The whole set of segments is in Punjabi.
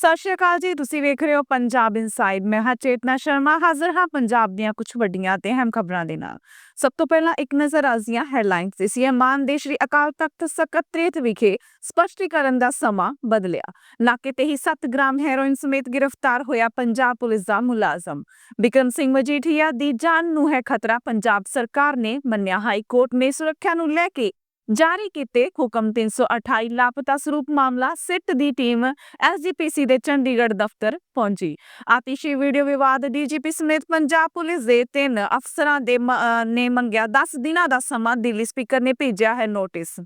ਸਤਿ ਸ਼੍ਰੀ ਅਕਾਲ ਜੀ, ਤੁਸੀਂ ਵੇਖ ਰਹੇ ਹੋ ਪੰਜਾਬ ਇਨਸਾਈਡ ਮੈਂ ਹਾਂ ਚੇਤਨਾ ਸ਼ਰਮਾ, ਹਾਜ਼ਰ ਹਾਂ ਪੰਜਾਬ ਦੀਆਂ ਕੁਝ ਵੱਡੀਆਂ ਤੇ ਅਹਿਮ ਖਬਰਾਂ ਦੇ ਨਾਲ। ਸਭ ਤੋਂ ਪਹਿਲਾਂ ਇੱਕ ਨਜ਼ਰ ਆਜ਼ੀਆਂ ਹੈਡਲਾਈਨਸ ਤੇ ਸੀਐਮ ਦੇ ਸ਼੍ਰੀ ਅਕਾਲ ਤਖਤ ਸਕੱਤਰੇਤ ਵਿਖੇ ਸਪਸ਼ਟੀਕਰਨ ਦਾ ਸਮਾਂ ਬਦਲਿਆ। ਨਾਕੇ ਤੇ ਹੀ 7 ਗ੍ਰਾਮ ਹੈਰੋਇਨ ਸਮੇਤ ਗ੍ਰਿਫਤਾਰ ਹੋਇਆ ਪੰਜਾਬ ਪੁਲਿਸ ਦਾ ਮੁਲਾਜ਼ਮ। ਬਿਕਰਮ ਸਿੰਘ ਮਜੀਠੀਆ ਦੀ ਜਾਨ ਨੂੰ ਹੈ ਖਤਰਾ, ਪੰਜਾਬ ਸਰਕਾਰ ਨੇ ਮੰਨਿਆ ਹਾਈ ਕੋਰਟ ਨੇ ਸੁਰੱਖਿਆ ਨੂੰ ਲੈ ਕੇ ਜਾਰੀ ਕੀਤੇ ਹੁਕਮ 328 ਲਾਪਤਾ ਸਰੂਪ ਮਾਮਲਾ ਸਿੱਟ ਦੀ ਟੀਮ ਐਸਜੀਪੀਸੀ ਦੇ ਚੰਡੀਗੜ੍ਹ ਦਫ਼ਤਰ ਪਹੁੰਚੀ। ਆਤਿਸ਼ੀ ਵੀਡੀਓ ਵਿਵਾਦ ਡੀਜੀਪੀ ਸਮੇਤ ਪੰਜਾਬ ਪੁਲਿਸ ਦੇ ਤਿੰਨ ਅਫਸਰਾਂ ਦੇ ਮ- ਅਹ, ਨੇ ਮੰਗਿਆ 10 ਦਿਨਾਂ ਦਾ ਸਮਾਂ ਦਿੱਲੀ ਸਪੀਕਰ ਨੇ ਭੇਜਿਆ ਹੈ ਨੋਟਿਸ।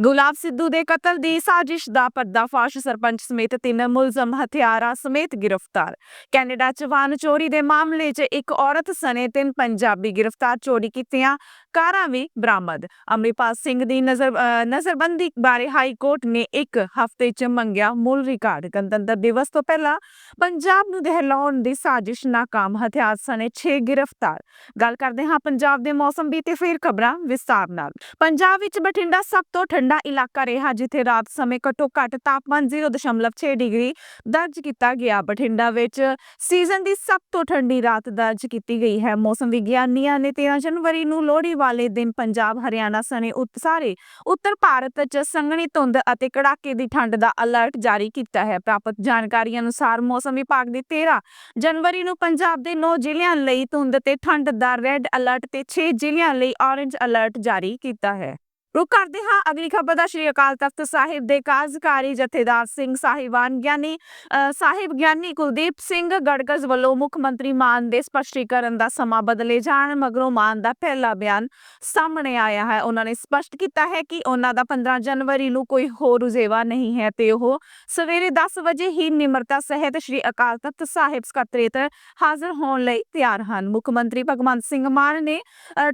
ਗੁਲਾਬ ਸਿੱਧੂ ਦੇ ਕਤਲ ਦੀ ਸਾਜ਼ਿਸ਼ ਦਾ ਪਰਦਾਫਾਸ਼ ਸਰਪੰਚ ਸਮੇਤ ਤਿੰਨ ਮੁਲਜ਼ਮ ਹਥਿਆਰਾਂ ਸਮੇਤ ਗ੍ਰਿਫਤਾਰ। ਕੈਨੇਡਾ ਚ ਵਾਹਨ ਚੋਰੀ ਦੇ ਮਾਮਲੇ 'ਚ ਇੱਕ ਔਰਤ ਸਣੇ ਤਿੰਨ ਪੰਜਾਬੀ ਗ੍ਰਿਫਤਾਰ ਚੋਰੀ ਕੀਤੀਆਂ। ਕਾਰਾਂ ਵੀ ਬਰਾਮਦ। ਅਮਰੀਪਾਲ ਸਿੰਘ ਦੀ ਨਜ਼ਰ ਨਜ਼ਰਬੰਦੀ ਬਾਰੇ ਹਾਈ ਕੋਰਟ ਨੇ ਇੱਕ ਹਫ਼ਤੇ 'ਚ ਮੰਗਿਆ ਮੂਲ ਰਿਕਾਰਡ। ਗਣਤੰਤਰ ਦਿਵਸ ਤੋਂ ਪਹਿਲਾਂ ਪੰਜਾਬ ਨੂੰ ਦਹਿਲਾਉਣ ਦੀ ਸਾਜ਼ਿਸ਼ ਨਾਕਾਮ ਹਥਿਆਰ ਸਣੇ 6 ਗ੍ਰਿਫਤਾਰ। ਗੱਲ ਕਰਦੇ ਹਾਂ ਪੰਜਾਬ ਦੇ ਮੌਸਮ ਦੀ ਤੇ ਫਿਰ ਖਬਰਾਂ ਵਿਸਤਾਰ ਨਾਲ। ਪੰਜਾਬ ਵਿੱਚ ਬਠਿੰਡਾ ਸਭ ਤੋਂ ਠੰਡਾ ਇਲਾਕਾ ਰਿਹਾ, ਜਿੱਥੇ ਰਾਤ ਸਮੇਂ ਘੱਟੋ ਘੱਟ ਤਾਪਮਾਨ 0.6 ਡਿਗਰੀ ਦਰਜ ਕੀਤਾ ਗਿਆ। ਬਠਿੰਡਾ ਵਿੱਚ ਸੀਜ਼ਨ ਦੀ ਸਭ ਤੋਂ ਠੰਡੀ ਰਾਤ ਦਰਜ ਕੀਤੀ ਗਈ ਹੈ। ਮੌਸਮ ਵਿਗਿਆਨੀਆਂ ਨੇ 13 ਜਨਵਰੀ ਨੂੰ ਲੋਹੜੀ ਵਾਲੇ ਦਿਨ ਪੰਜਾਬ, ਹਰਿਆਣਾ, ਸਣੇ ਸਾਰੇ ਉੱਤਰ ਭਾਰਤ 'ਚ ਸੰਘਣੀ ਧੁੰਦ ਅਤੇ ਕੜਾਕੇ ਦੀ ਠੰਡ ਦਾ ਅਲਰਟ ਜਾਰੀ ਕੀਤਾ ਹੈ। ਪ੍ਰਾਪਤ ਜਾਣਕਾਰੀ ਅਨੁਸਾਰ ਮੌਸਮ ਵਿਭਾਗ ਨੇ 13 ਜਨਵਰੀ ਨੂੰ ਪੰਜਾਬ ਦੇ 9 ਜ਼ਿਲ੍ਹਿਆਂ ਲਈ ਧੁੰਦ ਤੇ ਠੰਡ ਦਾ ਰੈੱਡ ਅਲਰਟ ਤੇ 6 ਜ਼ਿਲ੍ਹਿਆਂ ਲਈ ਔਰੇਂਜ ਅਲਰਟ ਜਾਰੀ ਕੀਤਾ ਹੈ। ਰੁਕ ਕਰਦੇ ਹਾਂ। ਅਗਲੀ ਖਬਰ ਦਾ ਸ਼੍ਰੀ ਅਕਾਲ ਤਖਤ ਸਾਹਿਬ ਦੇ ਕਾਰਜਕਾਰੀ ਜਥੇਦਾਰ ਸਿੰਘ ਸਾਹਿਬਾਨ ਗਿਆਨੀ ਸਾਹਿਬ ਗਿਆਨੀ ਕੁਲਦੀਪ ਸਿੰਘ ਗੜਗਜ਼ ਵੱਲੋਂ ਮੁੱਖ ਮੰਤਰੀ ਮਾਨ ਦੇ ਸਪਸ਼ਟੀਕਰਨ ਦਾ ਸਮਾਂ ਬਦਲੇ ਜਾਣ ਮਗਰੋਂ ਮਾਨ ਦਾ ਪਹਿਲਾ ਬਿਆਨ ਸਾਹਮਣੇ ਆਇਆ ਹੈ। ਉਹਨਾਂ ਨੇ ਸਪਸ਼ਟ ਕੀਤਾ ਹੈ ਕਿ ਉਹਨਾਂ ਦਾ 15 ਜਨਵਰੀ ਨੂੰ ਕੋਈ ਹੋਰ ਰੁਝੇਵਾ ਨਹੀਂ ਹੈ ਤੇ ਉਹ ਸਵੇਰੇ 10 ਵਜੇ ਹੀ ਨਿਮਰਤਾ ਸਹਿਤ ਸ਼੍ਰੀ ਅਕਾਲ ਤਖਤ ਸਾਹਿਬ ਸਕੱਤਰੇਤ ਹਾਜ਼ਰ ਹੋਣ ਲਈ ਤਿਆਰ ਹਨ। ਮੁੱਖ ਮੰਤਰੀ ਭਗਵੰਤ ਸਿੰਘ ਮਾਨ ਨੇ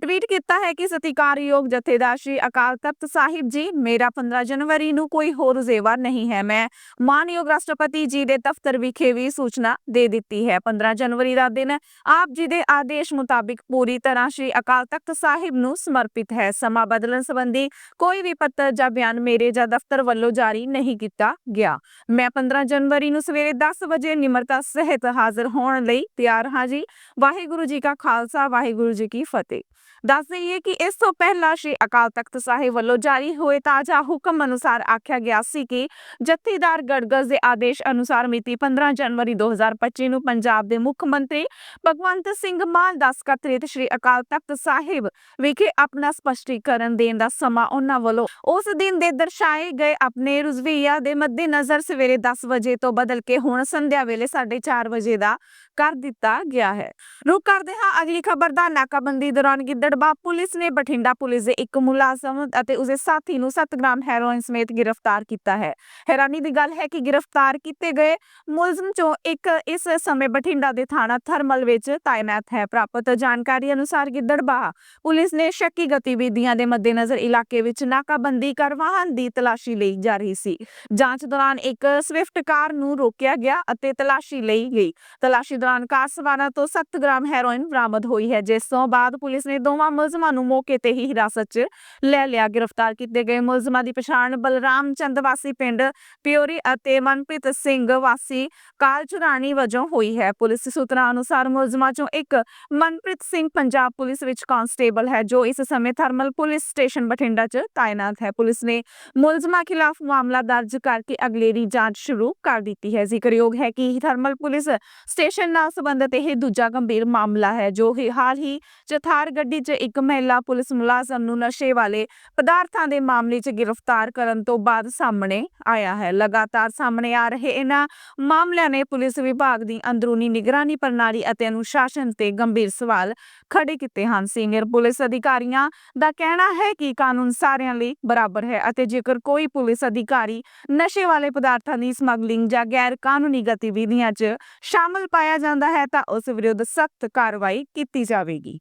ਟਵੀਟ ਕੀਤਾ ਹੈ ਕਿ ਸਤਿਕਾਰਯੋਗ ਜਥੇਦਾਰ ਸ਼੍ਰੀ ਅਕਾਲ ਤਖਤ ਸਾਹਿਬ ਜੀ, ਮੇਰਾ 15 ਜਨਵਰੀ ਨੂੰ ਕੋਈ ਹੋਰ ਰੁਝੇਵਾ ਨਹੀਂ ਹੈ। ਮੈਂ ਮਾਨਯੋਗ ਰਾਸ਼ਟਰਪਤੀ ਜੀ ਦੇ ਦਫ਼ਤਰ ਵਿਖੇ ਵੀ ਸੂਚਨਾ ਦੇ ਦਿੱਤੀ ਹੈ। 15 ਜਨਵਰੀ ਦਾ ਦਿਨ ਆਪ ਜੀ ਦੇ ਆਦੇਸ਼ ਮੁਤਾਬਿਕ ਪੂਰੀ ਤਰ੍ਹਾਂ ਸ਼੍ਰੀ ਅਕਾਲ ਤਖਤ ਸਾਹਿਬ ਨੂੰ ਸਮਰਪਿਤ ਹੈ। ਸਮਾਂ ਬਦਲਣ ਸੰਬੰਧੀ ਕੋਈ ਵੀ ਪੱਤਰ ਜਾਂ ਬਿਆਨ ਮੇਰੇ ਜਾਂ ਦਫ਼ਤਰ ਵੱਲੋਂ ਜਾਰੀ ਨਹੀਂ ਕੀਤਾ ਗਿਆ। ਮੈਂ 15 ਜਨਵਰੀ ਨੂੰ ਸਵੇਰੇ 10 ਵਜੇ ਨਿਮਰਤਾ ਸਹਿਤ ਹਾਜ਼ਰ ਹੋਣ ਲਈ ਤਿਆਰ ਹਾਂ ਜੀ। ਵਾਹਿਗੁਰੂ ਜੀ ਕਾ ਖਾਲਸਾ, ਵਾਹਿਗੁਰੂ ਜੀ ਕੀ ਫਤਿਹ। ਦੱਸ ਦਈਏ ਕਿ ਇਸ ਤੋਂ ਪਹਿਲਾਂ ਸ਼੍ਰੀ ਅਕਾਲ ਤਖਤ ਸਾਹਿਬ ਵੱਲੋਂ ਜਾਰੀ ਹੋਏ ਤਾਜ਼ਾ ਹੁਕਮ ਅਨੁਸਾਰ ਆਖਿਆ ਗਿਆ ਸੀ ਕਿ ਜਥੇਦਾਰ ਗੜਗਜ਼ ਦੇ ਆਦੇਸ਼ ਅਨੁਸਾਰ ਮਿਤੀ 15 ਜਨਵਰੀ 2025 ਨੂੰ ਪੰਜਾਬ ਦੇ ਮੁੱਖ ਮੰਤਰੀ ਭਗਵੰਤ ਸਿੰਘ ਮਾਨ ਦਾ ਸਕੱਤਰੇਤ ਸ਼੍ਰੀ ਅਕਾਲ ਤਖਤ ਸਾਹਿਬ ਵਿਖੇ ਆਪਣਾ ਸਪਸ਼ਟੀਕਰਨ ਦੇਣ ਦਾ ਸਮਾਂ ਉਹਨਾਂ ਵੱਲੋਂ ਉਸ ਦਿਨ ਦੇ ਦਰਸਾਏ ਗਏ ਆਪਣੇ ਰੁਜ਼ਵੀਆ ਦੇ ਮੱਦੇਨਜ਼ਰ ਸਵੇਰੇ 10 ਵਜੇ ਤੋਂ ਬਦਲ ਕੇ ਹੁਣ ਸੰਧਿਆ ਵੇਲੇ 4:30 ਵਜੇ ਦਾ ਕਰ ਦਿੱਤਾ ਗਿਆ ਹੈ। ਰੁਕ ਕਰਦੇ ਹਾਂ, ਅਗਲੀ ਖਬਰ ਦਾ ਨਾਕਾਬੰਦੀ ਦੌਰਾਨ ਗਿੱਦੜਬਾਹ ਪੁਲਿਸ ਨੇ ਬਠਿੰਡਾ ਪੁਲਿਸ ਦੇ ਇੱਕ ਮੁਲਾਜ਼ਮ ਅਤੇ ਉਸਦੇ ਸਾਥੀ ਨੂੰ 7 ਗ੍ਰਾਮ ਹੈਰੋਇਨ ਸਮੇਤ ਗ੍ਰਿਫਤਾਰ ਕੀਤਾ ਹੈ। ਹੈਰਾਨੀ ਦੀ ਗੱਲ ਹੈ ਕਿ ਗ੍ਰਿਫਤਾਰ ਕੀਤੇ ਗਏ ਮੁਲਜ਼ਮ ਚੋਂ ਇੱਕ ਇਸ ਸਮੇਂ ਬਠਿੰਡਾ ਦੇ ਥਾਣਾ ਥਰਮਲ ਵਿੱਚ ਤਾਇਨਾਤ ਹੈ। ਪ੍ਰਾਪਤ ਜਾਣਕਾਰੀ ਅਨੁਸਾਰ ਗਿੱਦੜਬਾਹ ਪੁਲਿਸ ਨੇ ਸ਼ੱਕੀ ਗਤੀਵਿਧੀਆਂ ਦੇ ਮੱਦੇਨਜ਼ਰ ਇਲਾਕੇ ਵਿੱਚ ਨਾਕਾਬੰਦੀ ਕਰ ਵਾਹਨ ਦੀ ਤਲਾਸ਼ੀ ਲਈ ਜਾ ਰਹੀ ਸੀ। ਜਾਂਚ ਦੌਰਾਨ ਇੱਕ ਸਵਿਫਟ ਕਾਰ ਨੂੰ ਰੋਕਿਆ ਗਿਆ ਅਤੇ ਤਲਾਸ਼ੀ ਲਈ ਗਈ। ਤਲਾਸ਼ੀ ਦੌਰਾਨ ਕਾਰ ਸਵਾਰਾਂ ਤੋਂ 7 ਗ੍ਰਾਮ ਹੈਰੋਇਨ ਬਰਾਮਦ ਹੋਈ ਹੈ। ਜਿਸ ਤੋਂ ਬਾਅਦ ਪੁਲਿਸ ਨੇ ਦੋਵਾਂ ਮੁਲਜ਼ਮਾਂ ਨੂੰ ਮੌਕੇ ਤੇ ਹੀ ਹਿਰਾਸਤ 'ਚ ਲੈ ਲਿਆ, ਗ੍ਰਿਫਤਾਰ ਕੀਤੇ ਗਏ ਮੁਲਜ਼ਮਾਂ ਦੀ ਪਛਾਣ ਬਲਰਾਮ ਚੰਦ ਵਾਸੀ ਪਿੰਡ ਪਿਓਰੀ ਅਤੇ ਮਨਪ੍ਰੀਤ ਸਿੰਘ ਵਾਸੀ ਕਾਲਚੁਰਾਣੀ ਵਜੋਂ ਹੋਈ ਹੈ। ਪੁਲਿਸ ਸੂਤਰਾਂ ਅਨੁਸਾਰ ਮੁਲਜ਼ਮਾਂ 'ਚੋਂ ਇੱਕ ਮਨਪ੍ਰੀਤ ਸਿੰਘ ਪੰਜਾਬ ਪੁਲਿਸ ਵਿੱਚ ਕਾਂਸਟੇਬਲ ਹੈ, ਜੋ ਇਸ ਸਮੇਂ ਥਰਮਲ ਪੁਲਿਸ ਸਟੇਸ਼ਨ ਬਠਿੰਡਾ 'ਚ ਤਾਇਨਾਤ ਹੈ। ਪੁਲਿਸ ਨੇ ਮੁਲਜ਼ਮਾਂ ਖਿਲਾਫ ਮਾਮਲਾ ਦਰਜ ਕਰਕੇ ਅਗਲੇਰੀ ਜਾਂਚ ਸ਼ੁਰੂ ਕਰ ਦਿੱਤੀ ਹੈ। ਜ਼ਿਕਰਯੋਗ ਹੈ ਕਿ ਥਰਮਲ ਪੁਲਿਸ ਸਟੇਸ਼ਨ ਨਾਲ ਸੰਬੰਧਿਤ ਇਹ ਦੂਜਾ ਗੰਭੀਰ ਮਾਮਲਾ ਹੈ, ਜੋ ਹੀ ਹਾਲ ਹੀ ਚਥਾਰ ਗੱਡੀ 'ਚ ਇੱਕ ਮਹਿਲਾ ਪੁਲਿਸ ਮੁਲਾਜ਼ਮ ਨੂੰ ਨਸ਼ੇ ਵਾਲੇ ਪਦਾਰਥਾਂ ਦੇ ਮਾਮਲੇ 'ਚ ਗ੍ਰਿਫਤਾਰ ਕਰਨ ਤੋਂ ਬਾਅਦ ਸਾਹਮਣੇ ਆਇਆ ਹੈ। ਲਗਾਤਾਰ ਸਾਹਮਣੇ ਆ ਰਹੇ ਇਹਨਾਂ ਮਾਮਲਿਆਂ ਨੇ ਪੁਲਿਸ ਵਿਭਾਗ ਦੀ ਅੰਦਰੂਨੀ ਨਿਗਰਾਨੀ ਪ੍ਰਣਾਲੀ ਅਤੇ ਅਨੁਸ਼ਾਸਨ ਤੇ ਗੰਭੀਰ ਸਵਾਲ ਖੜੇ ਕੀਤੇ ਹਨ। ਸੀਨੀਅਰ ਪੁਲਿਸ ਅਧਿਕਾਰੀਆਂ ਦਾ ਕਹਿਣਾ ਹੈ ਕਿ ਕਾਨੂੰਨ ਸਾਰਿਆਂ ਲਈ ਬਰਾਬਰ ਹੈ ਅਤੇ ਜੇਕਰ ਕੋਈ ਪੁਲਿਸ ਅਧਿਕਾਰੀ ਨਸ਼ੇ ਵਾਲੇ ਪਦਾਰਥਾਂ ਦੀ ਸਮਗਲਿੰਗ ਜਾਂ ਗੈਰ ਕਾਨੂੰਨੀ ਗਤੀਵਿਧੀਆਂ 'ਚ ਸ਼ਾਮਲ ਪਾਇਆ ਜਾਂਦਾ ਹੈ ਤਾਂ ਉਸ ਵਿਰੁੱਧ ਸਖਤ ਕਾਰਵਾਈ ਕੀਤੀ ਜਾਵੇਗੀ।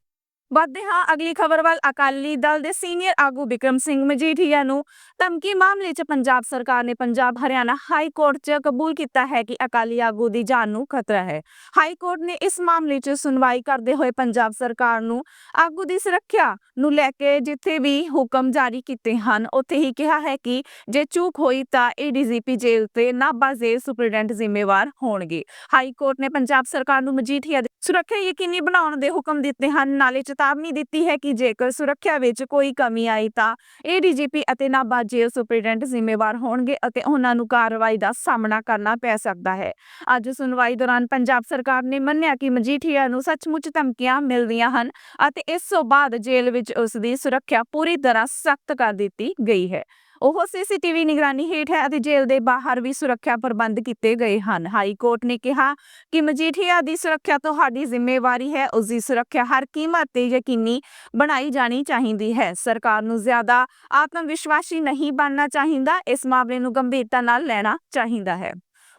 ਵੱਧਦੇ ਹਾਂ। ਅਗਲੀ ਖਬਰ ਵੱਲ ਅਕਾਲੀ ਦਲ ਦੇ ਸੀਨੀਅਰ ਆਗੂ ਬਿਕਰਮ ਸਿੰਘ ਮਜੀਠੀਆ ਨੂੰ ਧਮਕੀ ਮਾਮਲੇ 'ਚ ਪੰਜਾਬ ਸਰਕਾਰ ਨੇ ਪੰਜਾਬ ਹਰਿਆਣਾ ਹਾਈ ਕੋਰਟ 'ਚ ਕਬੂਲ ਕੀਤਾ ਹੈ ਕਿ ਅਕਾਲੀ ਆਗੂ ਦੀ ਜਾਨ ਨੂੰ ਖਤਰਾ ਹੈ। ਹਾਈ ਕੋਰਟ ਨੇ ਇਸ ਮਾਮਲੇ 'ਚ ਸੁਣਵਾਈ ਕਰਦੇ ਹੋਏ ਪੰਜਾਬ ਸਰਕਾਰ ਨੂੰ ਆਗੂ ਦੀ ਸੁਰੱਖਿਆ ਨੂੰ ਲੈ ਕੇ ਜਿੱਥੇ ਵੀ ਹੁਕਮ ਜਾਰੀ ਕੀਤੇ ਹਨ, ਉੱਥੇ ਹੀ ਕਿਹਾ ਹੈ ਕਿ ਜੇ ਚੂਕ ਹੋਈ ਤਾਂ ਏਡੀਜੀਪੀ ਜੇਲ੍ਹ ਤੇ ਨਾਭਾ ਜੇਲ੍ਹ ਸੁਪਰਡੈਂਟ ਜ਼ਿੰਮੇਵਾਰ ਹੋਣਗੇ। ਹਾਈ ਕੋਰਟ ਨੇ ਪੰਜਾਬ ਸਰਕਾਰ ਨੂੰ ਮਜੀਠੀਆ ਦੀ ਸੁਰੱਖਿਆ ਯਕੀਨੀ ਬਣਾਉਣ ਦੇ ਹੁਕਮ ਦਿੱਤੇ ਹਨ। ਨਾਲੇ ਚੇਤਾਵਨੀ ਦਿੱਤੀ ਹੈ ਕਿ ਜੇਕਰ ਸੁਰੱਖਿਆ ਵਿੱਚ ਕੋਈ ਕਮੀ ਆਈ ਤਾਂ ਏਡੀਜੀਪੀ ਅਤੇ ਨਾਭਾ ਜੇਲ੍ਹ ਸੁਪਰਡੈਂਟ ਜ਼ਿੰਮੇਵਾਰ ਹੋਣਗੇ ਅਤੇ ਉਹਨਾਂ ਨੂੰ ਕਾਰਵਾਈ ਦਾ ਸਾਹਮਣਾ ਕਰਨਾ ਪੈ ਸਕਦਾ ਹੈ। ਅੱਜ ਸੁਣਵਾਈ ਦੌਰਾਨ ਪੰਜਾਬ ਸਰਕਾਰ ਨੇ ਮੰਨਿਆ ਕਿ ਮਜੀਠੀਆ ਨੂੰ ਸੱਚਮੁੱਚ ਧਮਕੀਆਂ ਮਿਲਦੀਆਂ ਹਨ ਅਤੇ ਇਸ ਤੋਂ ਬਾਅਦ ਜੇਲ੍ਹ ਵਿੱਚ ਉਸ ਦੀ ਸੁਰੱਖਿਆ ਪੂਰੀ ਤਰ੍ਹਾਂ ਸਖਤ ਕਰ ਦਿੱਤੀ ਗਈ ਹੈ। ਉਹ ਸੀਸੀਟੀਵੀ ਨਿਗਰਾਨੀ ਹੇਠ ਹੈ ਅਤੇ ਜੇਲ੍ਹ ਦੇ ਬਾਹਰ ਵੀ ਸੁਰੱਖਿਆ ਪ੍ਰਬੰਧ ਕੀਤੇ ਗਏ ਹਨ। ਹਾਈ ਕੋਰਟ ਨੇ ਕਿਹਾ ਕਿ ਮਜੀਠੀਆ ਦੀ ਸੁਰੱਖਿਆ ਤੁਹਾਡੀ ਜ਼ਿੰਮੇਵਾਰੀ ਹੈ, ਉਸ ਦੀ ਸੁਰੱਖਿਆ ਹਰ ਕੀਮਤ ਤੇ ਯਕੀਨੀ ਬਣਾਈ ਜਾਣੀ ਚਾਹੀਦੀ ਹੈ। ਸਰਕਾਰ ਨੂੰ ਜ਼ਿਆਦਾ ਆਤਮ ਵਿਸ਼ਵਾਸੀ ਨਹੀਂ ਬਣਨਾ ਚਾਹੀਦਾ, ਇਸ ਮਾਮਲੇ ਨੂੰ ਗੰਭੀਰਤਾ ਨਾਲ ਲੈਣਾ ਚਾਹੀਦਾ ਹੈ।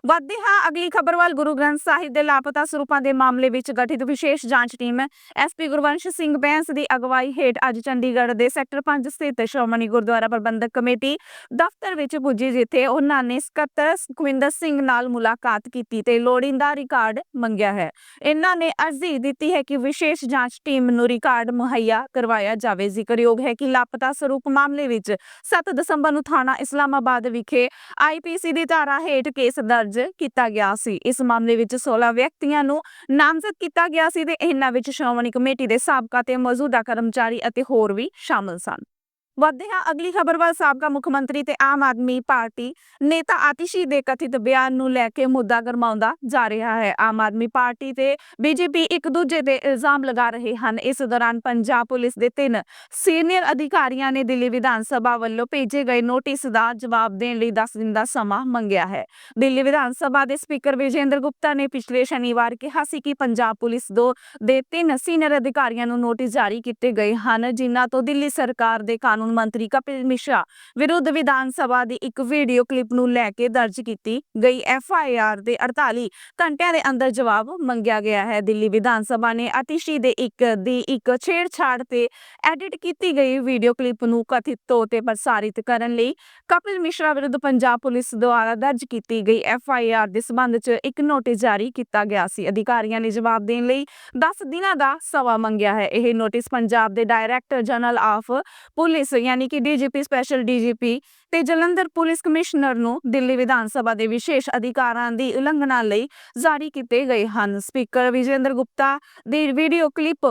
ਵੱਧਦੇ ਹਾਂ। ਅਗਲੀ ਖਬਰ ਵੱਲ ਗੁਰੂ ਗ੍ਰੰਥ ਸਾਹਿਬ ਦੇ ਲਾਪਤਾ ਸਰੂਪਾਂ ਦੇ ਮਾਮਲੇ ਵਿੱਚ ਗਠਿਤ ਵਿਸ਼ੇਸ਼ ਜਾਂਚ ਟੀਮ ਐਸਪੀ ਗੁਰਵੰਸ਼ ਸਿੰਘ ਬੈਂਸ ਦੀ ਅਗਵਾਈ ਹੇਠ ਅੱਜ ਚੰਡੀਗੜ੍ਹ ਦੇ ਸੈਕਟਰ 5 ਸਥਿਤ ਸ਼੍ਰੋਮਣੀ ਗੁਰਦੁਆਰਾ ਪ੍ਰਬੰਧਕ ਕਮੇਟੀ ਦਫ਼ਤਰ ਵਿੱਚ ਪੁੱਜੀ, ਜਿੱਥੇ ਉਹਨਾਂ ਨੇ ਸਕੱਤਰ ਸੁਖਵਿੰਦਰ ਸਿੰਘ ਨਾਲ ਮੁਲਾਕਾਤ ਕੀਤੀ ਤੇ ਲੋੜੀਂਦਾ ਰਿਕਾਰਡ ਮੰਗਿਆ ਹੈ। ਇਹਨਾਂ ਨੇ ਅਰਜ਼ੀ ਦਿੱਤੀ ਹੈ ਕਿ ਵਿਸ਼ੇਸ਼ ਜਾਂਚ ਟੀਮ ਨੂੰ ਰਿਕਾਰਡ ਮੁਹੱਈਆ ਕਰਵਾਇਆ ਜਾਵੇ। ਜ਼ਿਕਰਯੋਗ ਹੈ ਕਿ ਲਾਪਤਾ ਸਰੂਪ ਮਾਮਲੇ ਵਿੱਚ 7 ਦਸੰਬਰ ਨੂੰ ਥਾਣਾ ਇਸਲਾਮਾਬਾਦ ਵਿਖੇ ਆਈਪੀਸੀ ਦੀ ਧਾਰਾ ਹੇਠ ਕੇਸ ਦਰਜ ਕੀਤਾ ਗਿਆ ਸੀ। ਇਸ ਮਾਮਲੇ ਵਿੱਚ 16 ਵਿਅਕਤੀਆਂ ਨੂੰ ਨਾਮਜ਼ਦ ਕੀਤਾ ਗਿਆ ਸੀ ਤੇ ਇਹਨਾਂ ਵਿੱਚ ਸ਼੍ਰੋਮਣੀ ਕਮੇਟੀ ਦੇ ਸਾਬਕਾ ਤੇ ਮੌਜੂਦਾ ਕਰਮਚਾਰੀ ਅਤੇ ਹੋਰ ਵੀ ਸ਼ਾਮਲ ਸਨ। ਵੱਧਦੇ ਹਾਂ। ਅਗਲੀ ਖਬਰ ਵੱਲ ਸਾਬਕਾ ਮੁੱਖ ਮੰਤਰੀ ਤੇ ਆਮ ਆਦਮੀ ਪਾਰਟੀ ਨੇਤਾ ਆਤਿਸ਼ੀ ਦੇ ਕਥਿਤ ਬਿਆਨ ਨੂੰ ਲੈ ਕੇ ਮੁੱਦਾ ਗਰਮਾਉਂਦਾ ਜਾ ਰਿਹਾ ਹੈ। ਆਮ ਆਦਮੀ ਪਾਰਟੀ ਤੇ ਬੀਜੇਪੀ ਇੱਕ ਦੂਜੇ ਤੇ ਇਲਜ਼ਾਮ ਲਗਾ ਰਹੇ ਹਨ। ਇਸ ਦੌਰਾਨ ਪੰਜਾਬ ਪੁਲਿਸ ਦੇ ਤਿੰਨ ਸੀਨੀਅਰ ਅਧਿਕਾਰੀਆਂ ਨੇ ਦਿੱਲੀ ਵਿਧਾਨ ਸਭਾ ਵੱਲੋਂ ਭੇਜੇ ਗਏ ਨੋਟਿਸ ਦਾ ਜਵਾਬ ਦੇਣ ਲਈ 10 ਦਿਨ ਦਾ ਸਮਾਂ ਮੰਗਿਆ ਹੈ। ਦਿੱਲੀ ਵਿਧਾਨ ਸਭਾ ਦੇ ਸਪੀਕਰ ਵਿਜੇਂਦਰ ਗੁਪਤਾ ਨੇ ਪਿਛਲੇ ਸ਼ਨੀਵਾਰ ਕਿਹਾ ਸੀ ਕਿ ਪੰਜਾਬ ਪੁਲਿਸ ਦੋ ਦੇ ਤਿੰਨ ਸੀਨੀਅਰ ਅਧਿਕਾਰੀਆਂ ਨੂੰ ਨੋਟਿਸ ਜਾਰੀ ਕੀਤੇ ਗਏ ਹਨ, ਜਿਨ੍ਹਾਂ ਤੋਂ ਦਿੱਲੀ ਸਰਕਾਰ ਦੇ ਕਾਨੂੰਨ ਮੰਤਰੀ ਕਪਿਲ ਮਿਸ਼ਰਾ ਵਿਰੁੱਧ ਵਿਧਾਨ ਸਭਾ ਦੀ ਇੱਕ ਵੀਡੀਓ ਕਲਿੱਪ ਨੂੰ ਲੈ ਕੇ ਦਰਜ ਕੀਤੀ ਗਈ। ਐਫ ਆਈ ਆਰ ਦੇ 48 ਘੰਟਿਆਂ ਦੇ ਅੰਦਰ ਜਵਾਬ ਮੰਗਿਆ ਗਿਆ ਹੈ। ਦਿੱਲੀ ਵਿਧਾਨ ਸਭਾ ਨੇ ਅਤਿਸ਼ੀ ਦੇ ਇੱਕ, ਦੀ ਇੱਕ ਛੇੜਛਾੜ ਤੇ ਐਡਿਟ ਕੀਤੀ ਗਈ ਵੀਡੀਓ ਕਲਿੱਪ ਨੂੰ ਕਥਿਤ ਤੌਰ ਤੇ ਪ੍ਰਸਾਰਿਤ ਕਰਨ ਲਈ ਕਪਿਲ ਮਿਸ਼ਰਾ ਵਿਰੁੱਧ ਪੰਜਾਬ ਪੁਲਿਸ ਦੁਆਰਾ ਦਰਜ ਕੀਤੀ ਗਈ। ਐਫ ਆਈ ਆਰ ਦੇ ਸਬੰਧ 'ਚ ਇੱਕ ਨੋਟਿਸ ਜਾਰੀ ਕੀਤਾ ਗਿਆ ਸੀ। ਅਧਿਕਾਰੀਆਂ ਨੇ ਜਵਾਬ ਦੇਣ ਲਈ 10 ਦਿਨਾਂ ਦਾ ਸਮਾਂ ਮੰਗਿਆ ਹੈ। ਇਹ ਨੋਟਿਸ ਪੰਜਾਬ ਦੇ ਡਾਇਰੈਕਟਰ ਜਨਰਲ ਆਫ ਪੁਲਿਸ ਯਾਨੀ ਕਿ ਡੀਜੀਪੀ ਸਪੈਸ਼ਲ ਡੀਜੀਪੀ ਤੇ ਜਲੰਧਰ ਪੁਲਿਸ ਕਮਿਸ਼ਨਰ ਨੂੰ ਦਿੱਲੀ ਵਿਧਾਨ ਸਭਾ ਦੇ ਵਿਸ਼ੇਸ਼ ਅਧਿਕਾਰਾਂ ਦੀ ਉਲੰਘਣਾ ਲਈ ਜਾਰੀ ਕੀਤੇ ਗਏ ਹਨ। ਸਪੀਕਰ ਵਿਜੇਂਦਰ ਗੁਪਤਾ ਦੀ ਵੀਡੀਓ ਕਲਿੱਪ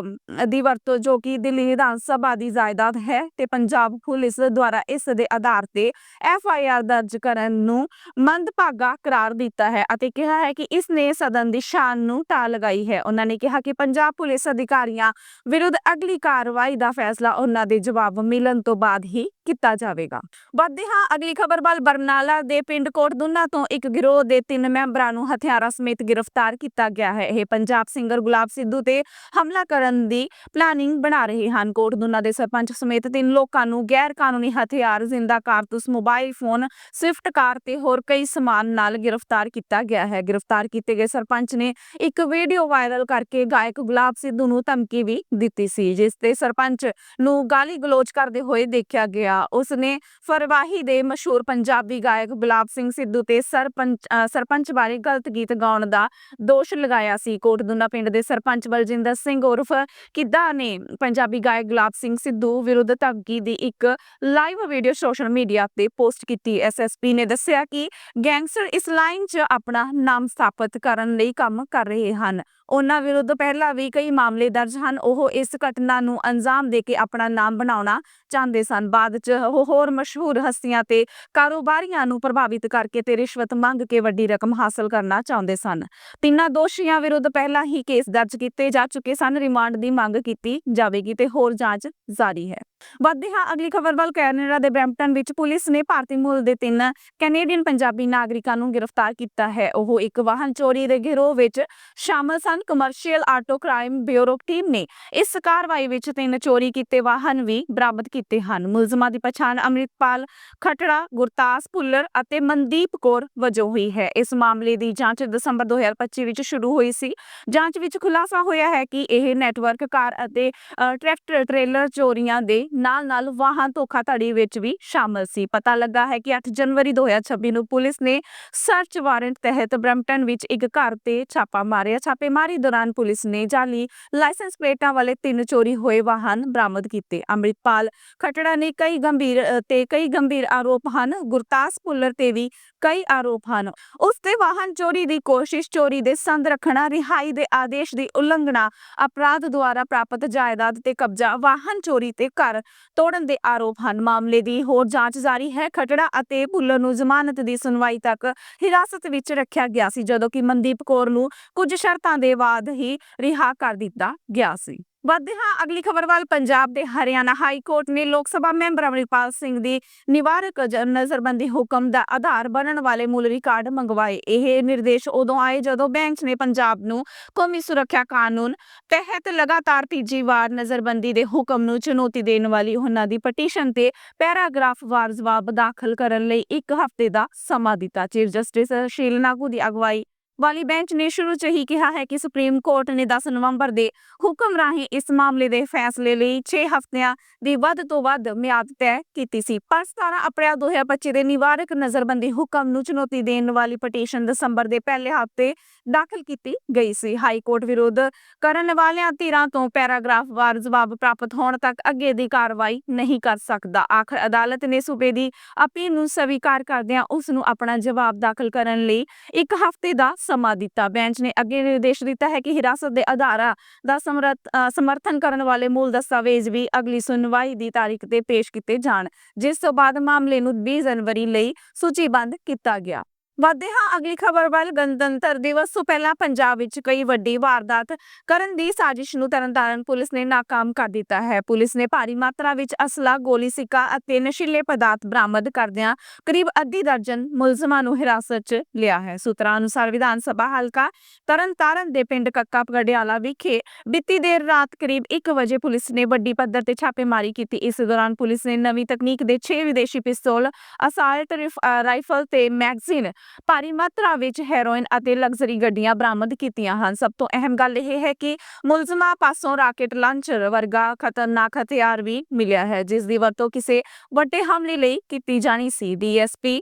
ਦੀ ਵਰਤੋਂ ਜੋ ਕਿ ਦਿੱਲੀ ਵਿਧਾਨ ਸਭਾ ਦੀ ਜਾਇਦਾਦ ਹੈ ਤੇ ਪੰਜਾਬ ਪੁਲਿਸ ਦੁਆਰਾ ਇਸ ਦੇ ਆਧਾਰ ਤੇ ਐਫ ਆਈ ਆਰ ਦਰਜ ਕਰਨ ਨੂੰ ਮੰਦਭਾਗਾ ਕਰਾਰ ਦਿੱਤਾ ਹੈ ਅਤੇ ਕਿਹਾ ਹੈ ਕਿ ਇਸ ਨੇ ਸਦਨ ਦੀ ਸ਼ਾਨ ਨੂੰ ਢਾਹ ਲਗਾਈ ਹੈ। ਉਹਨਾਂ ਨੇ ਕਿਹਾ ਕਿ ਪੰਜਾਬ ਪੁਲਿਸ ਅਧਿਕਾਰੀਆਂ ਵਿਰੁੱਧ ਅਗਲੀ ਕਾਰਵਾਈ ਦਾ ਫੈਸਲਾ ਉਹਨਾਂ ਦੇ ਜਵਾਬ ਮਿਲਣ ਤੋਂ ਬਾਅਦ ਹੀ ਕੀਤਾ ਜਾਵੇਗਾ। ਵੱਧਦੇ ਹਾਂ, ਅਗਲੀ ਖਬਰ ਵੱਲ ਬਰਨਾਲਾ ਦੇ ਪਿੰਡ ਕੋਟਦੁਨਾ ਤੋਂ ਇੱਕ ਗਿਰੋਹ ਦੇ ਤਿੰਨ ਮੈਂਬਰਾਂ ਨੂੰ ਹਥਿਆਰਾਂ ਸਮੇਤ ਗ੍ਰਿਫਤਾਰ ਕੀਤਾ ਗਿਆ ਹੈ। ਇਹ ਪੰਜਾਬ ਸਿੰਗਰ ਗੁਲਾਬ ਸਿੱਧੂ ਤੇ ਹਮਲਾ ਕਰਨ ਦੀ ਪਲਾਨਿੰਗ ਬਣਾ ਰਹੇ ਹਨ। ਕੋਟਦੁਨਾ ਦੇ ਸਰਪੰਚ ਸਮੇਤ ਤਿੰਨ ਲੋਕਾਂ ਨੂੰ ਗੈਰ ਕਾਨੂੰਨੀ ਹਥਿਆਰ, ਜ਼ਿੰਦਾ ਕਾਰਤੂਸ, ਮੋਬਾਈਲ ਫੋਨ, ਸਵਿਫਟ ਕਾਰ ਤੇ ਹੋਰ ਕਈ ਸਮਾਨ ਨਾਲ ਗ੍ਰਿਫਤਾਰ ਕੀਤਾ ਗਿਆ ਹੈ। ਗ੍ਰਿਫਤਾਰ ਕੀਤੇ ਗਏ ਸਰਪੰਚ ਨੇ ਇੱਕ ਵੀਡੀਓ ਵਾਇਰਲ ਕਰਕੇ ਗਾਇਕ ਗੁਲਾਬ ਸਿੱਧੂ ਨੂੰ ਧਮਕੀ ਵੀ ਦਿੱਤੀ ਸੀ, ਜਿਸ ਤੇ ਸਰਪੰਚ ਨੂੰ ਗਾਲੀ ਗਲੋਚ ਕਰਦੇ ਹੋਏ ਦੇਖਿਆ ਗਿਆ। ਉਸਨੇ ਫਰਵਾਹੀ ਦੇ ਮਸ਼ਹੂਰ ਪੰਜਾਬੀ ਗਾਇਕ ਗੁਲਾਬ ਸਿੰਘ ਸਿੱਧੂ ਤੇ ਸਰਪੰਚ ਸਰਪੰਚ ਬਾਰੇ ਗਲਤ ਗੀਤ ਗਾਉਣ ਦਾ ਦੋਸ਼ ਲਗਾਇਆ ਸੀ। ਕੋਟਦੁਨਾ ਪਿੰਡ ਦੇ ਸਰਪੰਚ ਬਲਜਿੰਦਰ ਸਿੰਘ ਉਰਫ ਕਿੱਦਾ ਨੇ ਪੰਜਾਬੀ ਗਾਇਕ ਗੁਲਾਬ ਸਿੰਘ ਸਿੱਧੂ ਵਿਰੁੱਧ ਧਮਕੀ ਦੀ ਇੱਕ ਲਾਈਵ ਵੀਡੀਓ ਸੋਸ਼ਲ ਮੀਡੀਆ ਤੇ ਪੋਸਟ ਕੀਤੀ। ਐਸਐਸਪੀ ਨੇ ਦੱਸਿਆ ਕਿ ਗੈਂਗਸਟਰ ਇਸ ਲਾਈਨ 'ਚ ਆਪਣਾ ਨਾਮ ਸਥਾਪਿਤ ਕਰਨ ਲਈ ਕੰਮ ਕਰ ਰਹੇ ਹਨ। ਉਹਨਾਂ ਵਿਰੁੱਧ ਪਹਿਲਾਂ ਵੀ ਕਈ ਮਾਮਲੇ ਦਰਜ ਹਨ। ਉਹ ਇਸ ਘਟਨਾ ਨੂੰ ਅੰਜਾਮ ਦੇ ਕੇ ਆਪਣਾ ਨਾਮ ਬਣਾਉਣਾ ਚਾਹੁੰਦੇ ਸਨ। ਬਾਅਦ 'ਚ ਉਹ ਹੋਰ ਮਸ਼ਹੂਰ ਹਸਤੀਆਂ ਤੇ ਕਾਰੋਬਾਰੀਆਂ ਨੂੰ ਪ੍ਰਭਾਵਿਤ ਕਰਕੇ ਤੇ ਰਿਸ਼ਵਤ ਮੰਗ ਕੇ ਵੱਡੀ ਰਕਮ ਹਾਸਲ ਕਰਨਾ ਚਾਹੁੰਦੇ ਸਨ। ਤਿੰਨਾਂ ਦੋਸ਼ੀਆਂ ਵਿਰੁੱਧ ਪਹਿਲਾਂ ਹੀ ਕੇਸ ਦਰਜ ਕੀਤੇ ਜਾ ਚੁੱਕੇ ਸਨ। ਰਿਮਾਂਡ ਦੀ ਮੰਗ ਕੀਤੀ ਜਾਵੇਗੀ ਤੇ ਹੋਰ ਜਾਂਚ ਜਾਰੀ ਹੈ। ਵੱਧਦੇ ਹਾਂ, ਅਗਲੀ ਖਬਰ ਵੱਲ ਕੈਨੇਡਾ ਦੇ ਬਰੈਂਪਟਨ ਵਿੱਚ ਪੁਲਿਸ ਨੇ ਭਾਰਤੀ ਮੂਲ ਦੇ ਤਿੰਨ ਕੈਨੇਡੀਅਨ ਪੰਜਾਬੀ ਨਾਗਰਿਕਾਂ ਨੂੰ ਗ੍ਰਿਫਤਾਰ ਕੀਤਾ ਹੈ। ਉਹ ਇੱਕ ਵਾਹਨ ਚੋਰੀ ਦੇ ਗਿਰੋਹ ਵਿੱਚ ਸ਼ਾਮਲ ਸਨ। Commercial auto crime bureau team ਨੇ ਇਸ ਕਾਰਵਾਈ ਵਿੱਚ ਤਿੰਨ ਚੋਰੀ ਕੀਤੇ ਵਾਹਨ ਵੀ ਬਰਾਮਦ ਕੀਤੇ ਹਨ। ਮੁਲਜ਼ਮਾਂ ਦੀ ਪਛਾਣ ਅੰਮ੍ਰਿਤਪਾਲ ਖਟੜਾ ਗੁਰਤਾਸ ਭੁੱਲਰ ਅਤੇ ਮਨਦੀਪ ਕੌਰ ਵਜੋਂ ਹੋਈ ਹੈ। ਇਸ ਮਾਮਲੇ ਦੀ ਜਾਂਚ ਦਸੰਬਰ 2025 ਵਿੱਚ ਸ਼ੁਰੂ ਹੋਈ ਸੀ। ਜਾਂਚ ਵਿੱਚ ਖੁਲਾਸਾ ਹੋਇਆ ਹੈ ਕਿ ਇਹ ਨੈਟਵਰਕ ਕਾਰ ਅਤੇ ਟਰੈਕਟਰ, ਟ੍ਰੇਲਰ ਚੋਰੀਆਂ ਦੇ ਨਾਲ-ਨਾਲ ਵਾਹਨ ਧੋਖਾਧੜੀ ਵਿੱਚ ਵੀ ਸ਼ਾਮਲ ਸੀ। ਪਤਾ ਲੱਗਾ ਹੈ ਕਿ 8 ਜਨਵਰੀ 2026 ਨੂੰ ਪੁਲਿਸ ਨੇ ਸਰਚ ਵਾਰੰਟ ਤਹਿਤ ਬ੍ਰੈਂਪਟਨ ਵਿੱਚ ਇੱਕ ਘਰ ਤੇ ਛਾਪਾ ਮਾਰਿਆ। ਛਾਪੇਮਾਰੀ ਦੌਰਾਨ ਪੁਲਿਸ ਨੇ ਜਾਲੀ ਲਾਇਸੈਂਸ ਪਲੇਟਾਂ ਵਾਲੇ ਤਿੰਨ ਚੋਰੀ ਹੋਏ ਵਾਹਨ ਬਰਾਮਦ ਕੀਤੇ। ਅੰਮ੍ਰਿਤਪਾਲ ਖਟੜਾ ਨੇ ਕਈ ਗੰਭੀਰ ਤੇ ਕਈ ਗੰਭੀਰ ਆਰੋਪ ਹਨ। ਗੁਰਤਾਸ ਭੁੱਲਰ ਤੇ ਵੀ ਕਈ ਆਰੋਪ ਹਨ। ਉਸ ਤੇ ਵਾਹਨ ਚੋਰੀ ਦੀ ਕੋਸ਼ਿਸ਼, ਚੋਰੀ ਦੇ ਸੰਦ ਰੱਖਣਾ, ਰਿਹਾਈ ਦੇ ਆਦੇਸ਼ ਦੀ ਉਲੰਘਣਾ, ਅਪਰਾਧ ਦੁਆਰਾ ਪ੍ਰਾਪਤ ਜਾਇਦਾਦ ਤੇ ਕਬਜ਼ਾ, ਵਾਹਨ ਚੋਰੀ ਤੇ ਘਰ ਤੋੜਨ ਦੇ ਆਰੋਪ ਹਨ। ਮਾਮਲੇ ਦੀ ਹੋਰ ਜਾਂਚ ਜਾਰੀ ਹੈ। ਖਟੜਾ ਅਤੇ ਭੁੱਲਰ ਨੂੰ ਜ਼ਮਾਨਤ ਦੀ ਸੁਣਵਾਈ ਤੱਕ ਹਿਰਾਸਤ ਵਿੱਚ ਰੱਖਿਆ ਗਿਆ ਸੀ, ਜਦੋਂ ਕਿ ਮਨਦੀਪ ਕੌਰ ਨੂੰ ਕੁਝ ਸ਼ਰਤਾਂ ਦੇ ਬਾਅਦ ਹੀ ਰਿਹਾ ਕਰ ਦਿੱਤਾ ਗਿਆ ਸੀ। ਵੱਧਦੇ ਹਾਂ, ਅਗਲੀ ਖਬਰ ਵੱਲ ਪੰਜਾਬ ਦੇ ਹਰਿਆਣਾ ਹਾਈ ਕੋਰਟ ਨੇ ਲੋਕ ਸਭਾ ਮੈਂਬਰ ਅਮਰਿਤਪਾਲ ਸਿੰਘ ਦੀ ਨਿਵਾਰਕ ਨਜ਼ਰਬੰਦੀ ਹੁਕਮ ਦਾ ਆਧਾਰ ਬਣਨ ਵਾਲੇ ਮੂਲ ਰਿਕਾਰਡ ਮੰਗਵਾਏ। ਇਹ ਨਿਰਦੇਸ਼ ਉਦੋਂ ਆਏ ਜਦੋਂ ਬੈਂਚ ਨੇ ਪੰਜਾਬ ਨੂੰ ਕੌਮੀ ਸੁਰੱਖਿਆ ਕਾਨੂੰਨ ਤਹਿਤ ਲਗਾਤਾਰ ਤੀਜੀ ਵਾਰ ਨਜ਼ਰਬੰਦੀ ਦੇ ਹੁਕਮ ਨੂੰ ਚੁਣੌਤੀ ਦੇਣ ਵਾਲੀ ਉਹਨਾਂ ਦੀ ਪਟੀਸ਼ਨ ਤੇ ਪੈਰਾਗ੍ਰਾਫ ਵਾਰ ਜਵਾਬ ਦਾਖਲ ਕਰਨ ਲਈ ਇੱਕ ਹਫ਼ਤੇ ਦਾ ਸਮਾਂ ਦਿੱਤਾ। ਚੀਫ ਜਸਟਿਸ ਸ਼ੀਲ ਨਾਗੂ ਦੀ ਅਗਵਾਈ ਵਾਲੀ ਬੈਂਚ ਨੇ ਸ਼ੁਰੂ ਚ ਹੀ ਕਿਹਾ ਹੈ ਕਿ ਸੁਪਰੀਮ ਕੋਰਟ ਨੇ 10 ਨਵੰਬਰ ਦੇ ਹੁਕਮ ਰਾਹੀਂ ਇਸ ਮਾਮਲੇ ਦੇ ਫੈਸਲੇ ਲਈ 6 ਹਫ਼ਤਿਆਂ ਦੀ ਵੱਧ ਤੋਂ ਵੱਧ ਮਿਆਦ ਤੈਅ ਕੀਤੀ ਸੀ। ਪਰ 17 ਅਪ੍ਰੈਲ 2025 ਦੇ ਨਿਵਾਰਕ ਨਜ਼ਰਬੰਦੀ ਹੁਕਮ ਨੂੰ ਚੁਣੌਤੀ ਦੇਣ ਵਾਲੀ ਪਟੀਸ਼ਨ ਦਸੰਬਰ ਦੇ ਪਹਿਲੇ ਹਫ਼ਤੇ ਦਾਖਲ ਕੀਤੀ ਗਈ ਸੀ। ਹਾਈ ਕੋਰਟ ਵਿਰੋਧ ਕਰਨ ਵਾਲਿਆਂ ਧਿਰਾਂ ਤੋਂ ਪੈਰਾਗ੍ਰਾਫ ਵਾਰ ਜਵਾਬ ਪ੍ਰਾਪਤ ਹੋਣ ਤੱਕ ਅੱਗੇ ਦੀ ਕਾਰਵਾਈ ਨਹੀਂ ਕਰ ਸਕਦਾ। ਆਖਰ ਅਦਾਲਤ ਨੇ ਸੂਬੇ ਦੀ ਅਪੀਲ ਨੂੰ ਸਵੀਕਾਰ ਕਰਦਿਆਂ ਉਸ ਨੂੰ ਆਪਣਾ ਜਵਾਬ ਦਾਖਲ ਕਰਨ ਲਈ ਇੱਕ ਹਫ਼ਤੇ ਦਾ ਸਮਾਂ ਦਿੱਤਾ। ਬੈਂਚ ਨੇ ਅੱਗੇ ਨਿਰਦੇਸ਼ ਦਿੱਤਾ ਹੈ ਕਿ ਹਿਰਾਸਤ ਦੇ ਆਧਾਰਾਂ ਦਾ ਸਮਰਥ- ਸਮਰਥਨ ਕਰਨ ਵਾਲੇ ਮੂਲ ਦਸਤਾਵੇਜ਼ ਵੀ ਅਗਲੀ ਸੁਣਵਾਈ ਦੀ ਤਾਰੀਖ ਤੇ ਪੇਸ਼ ਕੀਤੇ ਜਾਣ, ਜਿਸ ਤੋਂ ਬਾਅਦ ਮਾਮਲੇ ਨੂੰ 20 ਜਨਵਰੀ ਲਈ ਸੂਚੀਬੱਧ ਕੀਤਾ ਗਿਆ। ਵੱਧਦੇ ਹਾਂ, ਅਗਲੀ ਖਬਰ ਵੱਲ ਗਣਤੰਤਰ ਦਿਵਸ। ਤੋਂ ਪਹਿਲਾਂ ਪੰਜਾਬ ਵਿੱਚ ਕਈ ਵੱਡੀ ਵਾਰਦਾਤ ਕਰਨ ਦੀ ਸਾਜ਼ਿਸ਼ ਨੂੰ ਤਰਨਤਾਰਨ ਪੁਲਿਸ ਨੇ ਨਾਕਾਮ ਕਰ ਦਿੱਤਾ ਹੈ। ਪੁਲਿਸ ਨੇ ਭਾਰੀ ਮਾਤਰਾ ਵਿੱਚ ਅਸਲਾ, ਗੋਲੀ ਸਿੱਕਾ ਅਤੇ ਨਸ਼ੀਲੇ ਪਦਾਰਥ ਬਰਾਮਦ ਕਰਦਿਆਂ ਕਰੀਬ ਅੱਧੀ ਦਰਜਨ ਮੁਲਜ਼ਮਾਂ ਨੂੰ ਹਿਰਾਸਤ 'ਚ ਲਿਆ ਹੈ। ਸੂਤਰਾਂ ਅਨੁਸਾਰ ਵਿਧਾਨ ਸਭਾ ਹਲਕਾ ਤਰਨਤਾਰਨ ਦੇ ਪਿੰਡ ਕੱਕਾ ਗੜਿਆਲਾ ਵਿਖੇ ਬੀਤੀ ਦੇਰ ਰਾਤ ਕਰੀਬ 1 ਵਜੇ ਪੁਲਿਸ ਨੇ ਵੱਡੀ ਪੱਧਰ ਤੇ ਛਾਪੇਮਾਰੀ ਕੀਤੀ। ਇਸ ਦੌਰਾਨ ਪੁਲਿਸ ਨੇ ਨਵੀਂ ਤਕਨੀਕ ਦੇ 6 ਵਿਦੇਸ਼ੀ ਪਿਸਤੌਲ, ਅਸਾਲਟ ਰਾਈਫਲ ਤੇ ਮੈਗਜ਼ੀਨ ਭਾਰੀ ਮਾਤਰਾ ਵਿੱਚ ਹੈਰੋਇਨ ਅਤੇ ਲਗਜ਼ਰੀ ਗੱਡੀਆਂ ਬਰਾਮਦ ਕੀਤੀਆਂ ਹਨ। ਸਭ ਤੋਂ ਅਹਿਮ ਗੱਲ ਇਹ ਹੈ ਕਿ ਮੁਲਜ਼ਮਾਂ ਪਾਸੋਂ ਰਾਕੇਟ ਲਾਂਚਰ ਵਰਗਾ ਖਤਰਨਾਕ ਹਥਿਆਰ ਵੀ ਮਿਲਿਆ ਹੈ, ਜਿਸ ਦੀ ਵਰਤੋਂ ਕਿਸੇ ਵੱਡੇ ਹਮਲੇ ਲਈ ਕੀਤੀ ਜਾਣੀ ਸੀ। ਡੀਐਸਪੀ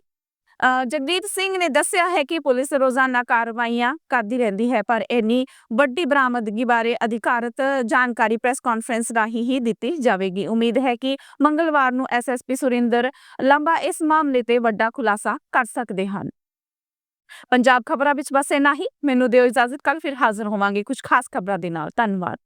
ਜਗਦੀਪ ਸਿੰਘ ਨੇ ਦੱਸਿਆ ਹੈ ਕਿ ਪੁਲਿਸ ਰੋਜ਼ਾਨਾ ਕਾਰਵਾਈਆਂ ਕਰਦੀ ਰਹਿੰਦੀ ਹੈ, ਪਰ ਇੰਨੀ ਵੱਡੀ ਬਰਾਮਦਗੀ ਬਾਰੇ ਅਧਿਕਾਰਤ ਜਾਣਕਾਰੀ ਪ੍ਰੈਸ ਕਾਨਫਰੰਸ ਰਾਹੀਂ ਹੀ ਦਿੱਤੀ ਜਾਵੇਗੀ। ਉਮੀਦ ਹੈ ਕਿ ਮੰਗਲਵਾਰ ਨੂੰ ਐਸਐਸਪੀ ਸੁਰਿੰਦਰ ਲੰਬਾ ਇਸ ਮਾਮਲੇ ਤੇ ਵੱਡਾ ਖੁਲਾਸਾ ਕਰ ਸਕਦੇ ਹਨ। ਪੰਜਾਬ ਖਬਰਾਂ ਵਿੱਚ ਬਸ ਇੰਨਾ ਹੀ। ਮੈਨੂੰ ਦਿਓ ਇਜਾਜ਼ਤ ਕੱਲ ਫਿਰ ਹਾਜ਼ਰ ਹੋਵਾਂਗੇ ਕੁਝ ਖਾਸ ਖਬਰਾਂ ਦੇ ਨਾਲ। ਧੰਨਵਾਦ।